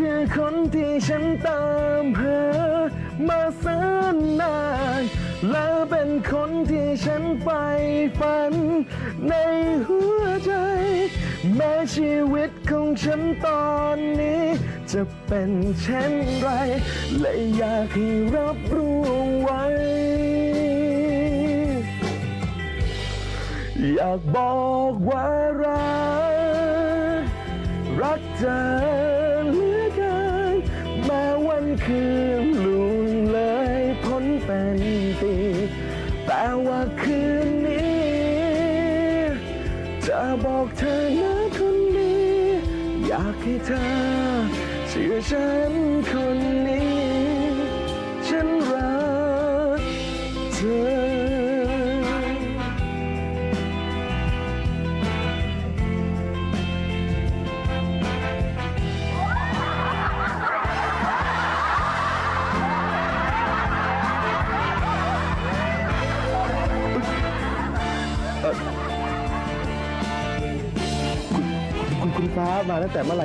คือคนที่ฉันตามหามาแสนนานและเป็นคนที่ฉันใฝ่ฝัน ในหัวใจ แม้ชีวิตของฉันตอนนี้ จะเป็นเช่นไร และอยากให้รับรู้ไว้ อยากบอกว่ารัก รักเธอ คืนลุงเลยพ้นเป็นปีแต่ว่าคืนนี้ จะบอกเธอนะคนดี อยากให้เธอเชื่อฉันคนนี้ ฉันรักเธอ คุณฟ้ามาตั้งแต่เมื่อไหร่